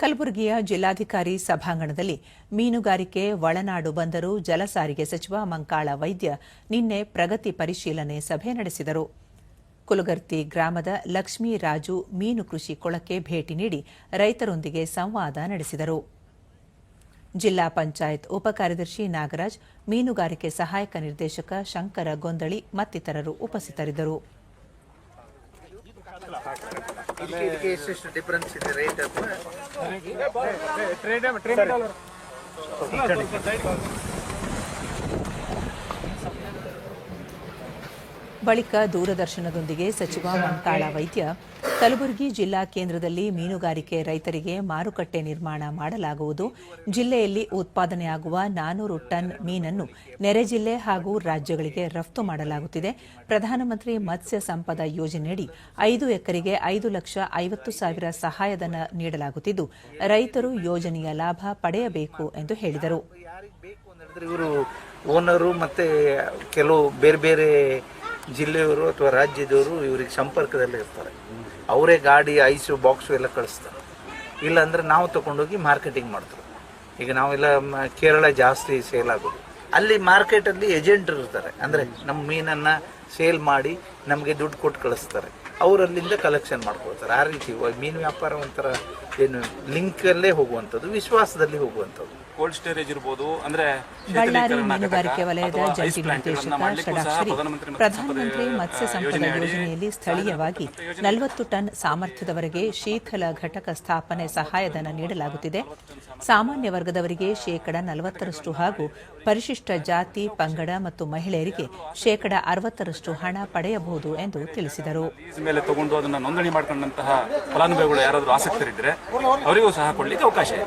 ಕಲಬುರಗಿಯ ಜಿಲ್ಲಾಧಿಕಾರಿ ಸಭಾಂಗಣದಲ್ಲಿ ಮೀನುಗಾರಿಕೆ ಒಳನಾಡು ಬಂದರು. ಜಲಸಾರಿಗೆ ಸಚಿವ ಮಂಕಾಳ ವೈದ್ಯ ನಿನ್ನೆ ಪ್ರಗತಿ ಪರಿಶೀಲನೆ ಸಭೆ ನಡೆಸಿದರು. ಕುಲಗರ್ತಿ ಗ್ರಾಮದ ಲಕ್ಷ್ಮೀ ರಾಜು ಮೀನು ಕೃಷಿ ಕೊಳಕ್ಕೆ ಭೇಟಿ ನೀಡಿ ರೈತರೊಂದಿಗೆ ಸಂವಾದ ನಡೆಸಿದರು. ಜಿಲ್ಲಾ ಪಂಚಾಯತ್ ಉಪಕಾರ್ಯದರ್ಶಿ ನಾಗರಾಜ್, ಮೀನುಗಾರಿಕೆ ಸಹಾಯಕ ನಿರ್ದೇಶಕ ಶಂಕರ ಗೊಂದಳಿ ಮತ್ತಿತರರು ಉಪಸ್ಥಿತರಿದ್ದರು. ಇದಕ್ಕೆ ಇಷ್ಟಿಷ್ಟು ಎಷ್ಟೆಷ್ಟು ಡಿಫ್ರೆನ್ಸ್ ಇದೆ ರೇಟ್ ಟ್ರೇಡ್ ಅಥವಾ ಬಳಿಕ ದೂರದರ್ಶನದೊಂದಿಗೆ ಸಚಿವ ಮಂಕಾಳ ವೈದ್ಯ, ಕಲಬುರಗಿ ಜಿಲ್ಲಾ ಕೇಂದ್ರದಲ್ಲಿ ಮೀನುಗಾರಿಕೆ ರೈತರಿಗೆ ಮಾರುಕಟ್ಟೆ ನಿರ್ಮಾಣ ಮಾಡಲಾಗುವುದು. ಜಿಲ್ಲೆಯಲ್ಲಿ ಉತ್ಪಾದನೆಯಾಗುವ ನಾನೂರು ಟನ್ ಮೀನನ್ನು ನೆರೆ ಜಿಲ್ಲೆ ಹಾಗೂ ರಾಜ್ಯಗಳಿಗೆ ರಫ್ತು ಮಾಡಲಾಗುತ್ತಿದೆ. ಪ್ರಧಾನಮಂತ್ರಿ ಮತ್ಸ್ಯ ಸಂಪದ ಯೋಜನೆಯಡಿ ಐದು ಎಕರೆಗೆ ಐದು ಲಕ್ಷ ಐವತ್ತು ಸಾವಿರ ಸಹಾಯಧನ ನೀಡಲಾಗುತ್ತಿದ್ದು, ರೈತರು ಯೋಜನೆಯ ಲಾಭ ಪಡೆಯಬೇಕು ಎಂದು ಹೇಳಿದರು. ಓನರು ಮತ್ತೆ ಕೆಲವು ಬೇರೆ ಬೇರೆ ಜಿಲ್ಲೆಯವರು ಅಥವಾ ರಾಜ್ಯದವರು ಇವ್ರಿಗೆ ಸಂಪರ್ಕದಲ್ಲಿ ಇರ್ತಾರೆ. ಅವರೇ ಗಾಡಿ, ಐಸು, ಬಾಕ್ಸು ಎಲ್ಲ ಕಳಿಸ್ತಾರೆ. ಇಲ್ಲಾಂದ್ರೆ ನಾವು ತಗೊಂಡೋಗಿ ಮಾರ್ಕೆಟಿಂಗ್ ಮಾಡ್ತಾರೆ. ಈಗ ನಾವೆಲ್ಲ ಕೇರಳ ಜಾಸ್ತಿ ಸೇಲ್ ಆಗೋದು. ಅಲ್ಲಿ ಮಾರ್ಕೆಟಲ್ಲಿ ಏಜೆಂಟ್ ಇರ್ತಾರೆ. ಅಂದರೆ ನಮ್ಮ ಮೀನನ್ನು ಸೇಲ್ ಮಾಡಿ ನಮಗೆ ದುಡ್ಡು ಕೊಟ್ಟು ಕಳಿಸ್ತಾರೆ. ಅವರಲ್ಲಿಂದ ಕಲೆಕ್ಷನ್ ಮಾಡ್ಕೊಳ್ತಾರೆ. ಆ ರೀತಿ ಮೀನು ವ್ಯಾಪಾರ ಒಂಥರ ಏನು ಲಿಂಕಲ್ಲೇ ಹೋಗುವಂಥದ್ದು, ವಿಶ್ವಾಸದಲ್ಲಿ ಹೋಗುವಂಥದ್ದು. ಕೋಲ್ಡ್ ಸ್ಟೋರೇಜ್ ಇರಬಹುದು ಅಂದ್ರೆ ಬಳ್ಳಾರಿ ಮೀನುಗಾರಿಕೆ ವಲಯದ ಜಂಟಿ ನಿರ್ದೇಶಕ ಷಡಾಕ್ಷರಿ ಪ್ರಧಾನಮಂತ್ರಿ ಮತ್ಸ್ಯ ಸಂಪದ ಯೋಜನೆಯಲ್ಲಿ ಸ್ಥಳೀಯವಾಗಿ ನಲವತ್ತು ಟನ್ ಸಾಮರ್ಥ್ಯದವರೆಗೆ ಶೀಥಲ ಘಟಕ ಸ್ಥಾಪನೆ ಸಹಾಯಧನ ನೀಡಲಾಗುತ್ತಿದೆ. ಸಾಮಾನ್ಯ ವರ್ಗದವರಿಗೆ ಶೇಕಡ ನಲವತ್ತರಷ್ಟು ಹಾಗೂ ಪರಿಶಿಷ್ಟ ಜಾತಿ ಪಂಗಡ ಮತ್ತು ಮಹಿಳೆಯರಿಗೆ ಶೇಕಡ ಅರವತ್ತರಷ್ಟು ಹಣ ಪಡೆಯಬಹುದು ಎಂದು ತಿಳಿಸಿದರು. ಮೇಲೆ ತಗೊಂಡು ಅದನ್ನ ನೋಂದಣಿ ಮಾಡ್ಕೊಂಡಂತಹ ಫಲಾನುಭವಿಗಳು ಯಾರಾದರೂ ಆಸಕ್ತರಿದ್ದರೆ ಅವರಿಗೂ ಸಹ ಕೊಡಲಿಕ್ಕೆ ಅವಕಾಶ ಇದೆ.